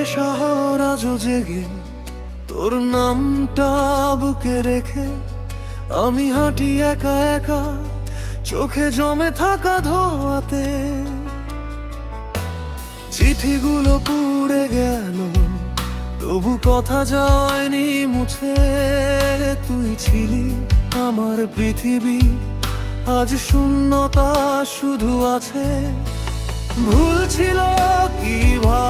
আজও জেগে, তোর নামটা বুকে রেখে আমি হাঁটি একা একা, চোখে জমে থাকা ধোয়াতে। চিঠিগুলো পুড়ে গেল, তবু কথা যায়নি মুছে। তুই ছিলি আমার পৃথিবী, আজ শূন্যতা শুধু আছে। ভুল ছিল কি ভালোবাসা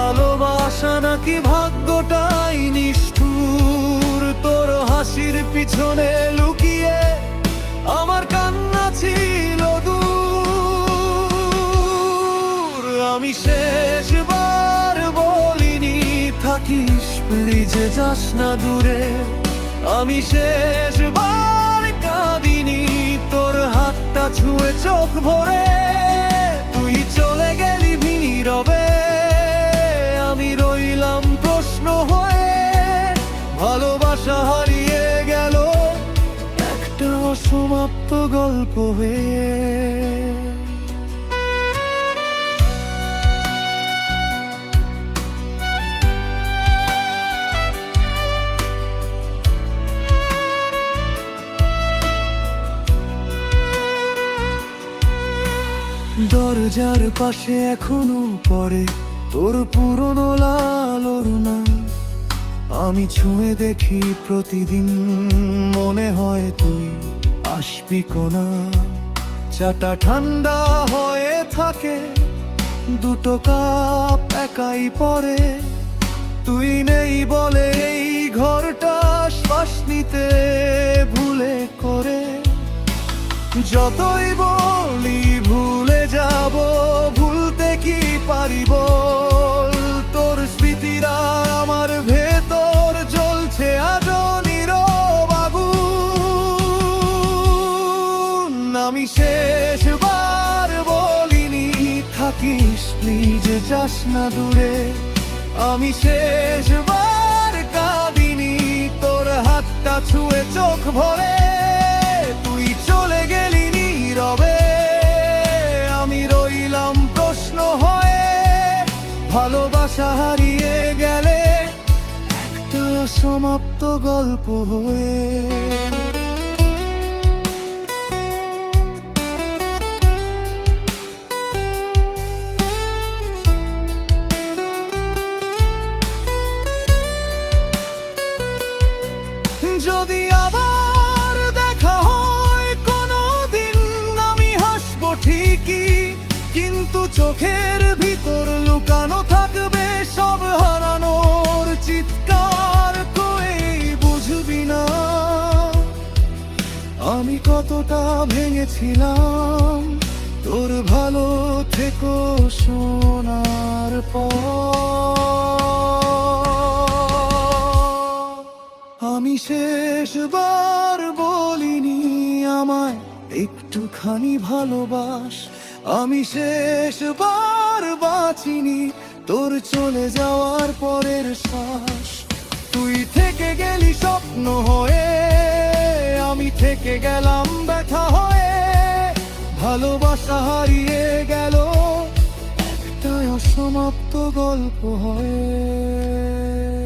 নাকি ভাগ্যটাই নিষ্ঠুর? তোর হাসির পিছনে লুকিয়ে আমার কান্না ছিল দূর। আমি শেষবার বলিনি, থাকিস প্লিজে যাস না দূরে। আমি শেষবার কাঁদিনি, তোর হাতটা ছুঁয়ে চোখ ভরে। তুই চলে গেলি আমি ভালোবাসা হারিয়ে গেল। একটা অসমাপ্ত গল্প হয়ে। দরজার পাশে এখনও পরে তোর পুরনো লাল না আমি ছুঁয়ে দেখি প্রতিদিন মনে হয় তুই আসবি কোনা। চাটা ঠান্ডা হয়ে থাকে, দুটো কাপ একাই পরে। তুই নেই বলে এই ঘরটা শ্বাস নিতে ভুলে করে। যতই শেষবার বলিনি, থাকিস প্লিজ, যাস না দূরে। আমি শেষবার কাঁদিনি, তোর হাতটা ছুঁয়ে চোখ ভরে। তুই চলে গেলি নীরবে, আমি রইলাম প্রশ্ন হয়ে। ভালোবাসা হারিয়ে গেলে, একটা সমাপ্ত গল্প হয়ে। কতটা ভেঙেছিলাম। তোর ভালো থেকো সোনার পর আমি শেষবার বলিনি আমায়, একটুখানি ভালোবাস। আমি শেষবার বাঁচিনি, তোর চলে যাওয়ার পরের শ্বাস। তুই থেকে গেলি স্বপ্ন হয়ে থেকে গেলাম ব্যথা হয়ে ভালোবাসা হারিয়ে গেল একটা অসমাপ্ত গল্প হয়ে।